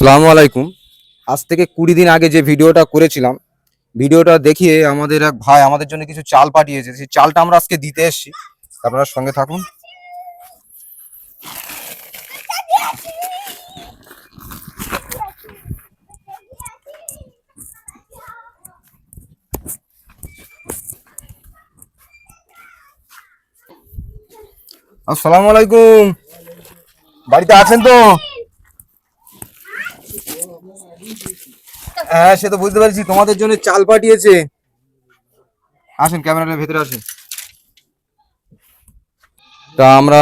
সালামু আলাইকুম। আজ থেকে কুড়ি দিন আগে যে ভিডিওটা করেছিলাম, ভিডিওটা দেখিয়ে আমাদের এক ভাই আমাদের জন্য কিছু চাল পাঠিয়েছে। সেই চালটা আমরা আজকে দিতে এসেছি। আপনারা সঙ্গে থাকুন। আসসালামু আলাইকুম। বাড়িতে আছেন তো? হ্যাঁ সে তো বুঝতে পারছি। তোমাদের জন্য চাল পাঠিয়েছে। আসেন, ক্যামেরার ভেতরে আসেন। তা আমরা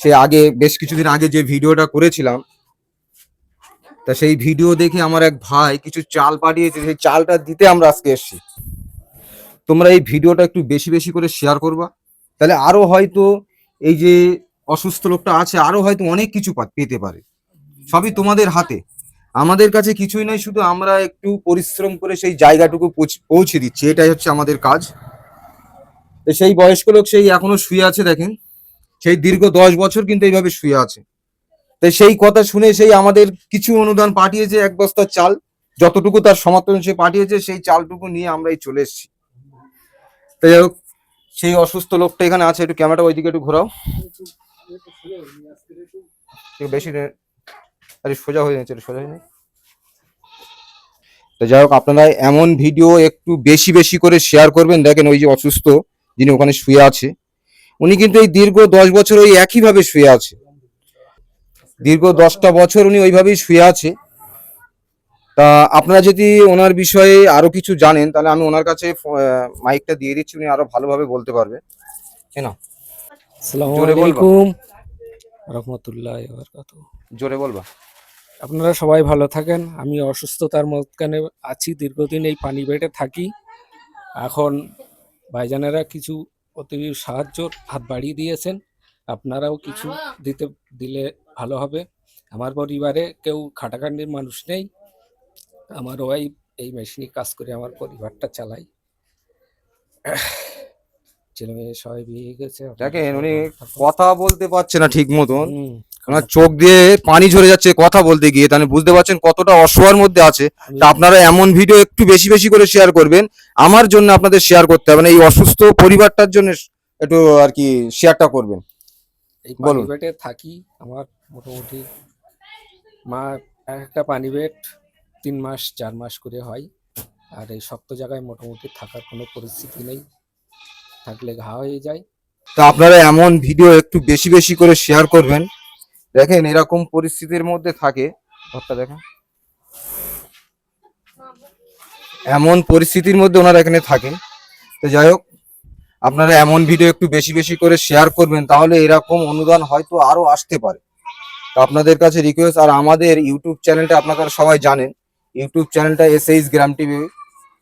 সে আগে, বেশ কিছুদিন আগে যে ভিডিওটা করেছিলাম, তা সেই ভিডিও দেখে আমার এক ভাই কিছু চাল পাঠিয়েছে। সেই চালটা দিতে আমরা আজকে এসেছি। তোমরা এই ভিডিওটা একটু বেশি বেশি করে শেয়ার করবা। তাহলে আরও হয়তো এই যে অসুস্থ লোকটা আছে, আরও হয়তো অনেক কিছু পেতে পারে। সবই তোমাদের হাতে। আমাদের কাছে কিছুই নয় শুধু আমরা একটু পরিশ্রম করে সেই জায়গাটুকু পৌঁছ- দিচ্ছি, এটাই হচ্ছে আমাদের কাজ। সেই বয়স্ক লোক সেই এখনও শুয়ে আছে দেখেন, সেই দীর্ঘ দশ বছর কিন্তু এইভাবে শুয়ে আছে। তো সেই কথা শুনে সেই আমাদের কিছু অনুদান পাঠিয়েছে এক বস্তা চাল, যতটুকু তার সমর্থন সে পাঠিয়েছে সেই চালটুকু নিয়ে আমরাই চলে এসেছি। তাই যাই হোক, সেই অসুস্থ লোকটা এখানে আছে, একটু ক্যামেরাটা ওইদিকে একটু ঘোরাও। বেশি আরে সোজা হয়ে যাচ্ছে সোজা হয়ে নেই তো যাই হোক আপনারা এমন ভিডিও একটু বেশি বেশি করে শেয়ার করবেন। দেখেন ওই যে অসুস্থ যিনি ওখানে শুয়ে আছে উনি কিন্তু এই দীর্ঘ দশ বছর ওই একইভাবে শুয়ে আছে। দীর্ঘ দশটা বছর উনি ওইভাবেই শুয়ে আছে। তা আপনারা যদি ওনার বিষয়ে আরও কিছু জানেন তাহলে আমি ওনার কাছে মাইকটা দিয়ে দিচ্ছি উনি আরও ভালোভাবে বলতে পারবে। কেন আসসালামু। আলাইকুম। রহমতুল্লাহ জোরে বলবা। আপনারা সবাই ভালো থাকেন। আমি অসুস্থতার মধ্যখানে আছি দীর্ঘদিন এই পানি বেটে থাকি। এখন ভাইজানেরা কিছু অতি সাহায্য হাত বাড়িয়ে দিয়েছেন। আপনারাও কিছু দিতে দিলে ভালো হবে। আমার পরিবারে কেউ খাটাখাটির মানুষ নেই। আমার ওয়াইফ এই মেশিনে কাজ করে আমার পরিবারটা চালাই। ছেলে মেয়ে সবাই বিয়ে গেছে। দেখেন উনি কথা বলতে পারছে না ঠিক মতন। ওনার চোখ দিয়ে পানি ঝরে যাচ্ছে কথা বলতে গিয়ে। তাহলে বুঝতে পারছেন কতটা অসহায়ের মধ্যে আছে। তা আপনারা এমন ভিডিও একটু বেশি বেশি করে শেয়ার করবেন। আমার জন্য আপনাদের শেয়ার করতে হবে না। এই অসুস্থ পরিবারটার জন্য একটু আর কি শেয়ারটা করবেন। বলুন। বেটে থাকি। আমার মোটামুটি মা একটা পানি বেড তিন মাস চার মাস করে হয়। আর এই শক্ত জায়গায় মোটামুটি থাকার কোনো পরিস্থিতি নেই। থাকলে ঘা হয়ে যায়। তা আপনারা এমন ভিডিও একটু বেশি বেশি করে শেয়ার করবেন। দেখেন এরকম পরিস্থিতির মধ্যে থাকে। ঘরটা দেখেন। এমন পরিস্থিতির মধ্যে ওনারা এখানে থাকেন। তো যাই হোক, আপনারা এমন ভিডিও একটু বেশি বেশি করে শেয়ার করবেন, তাহলে এরকম অনুদান হয়তো আরও আসতে পারে। তো আপনাদের কাছে রিকোয়েস্ট আর আমাদের ইউটিউব চ্যানেলটা আপনারা সবাই জানেন। ইউটিউব চ্যানেলটা এস এইচ গ্রাম টিভি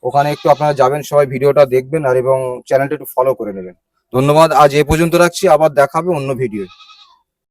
ওখানে একটু আপনারা যাবেন, সবাই ভিডিওটা দেখবেন, আর এবং চ্যানেলটা একটু ফলো করে নেবেন। ধন্যবাদ, আজ এ পর্যন্ত রাখছি, আবার দেখাবে অন্য ভিডিও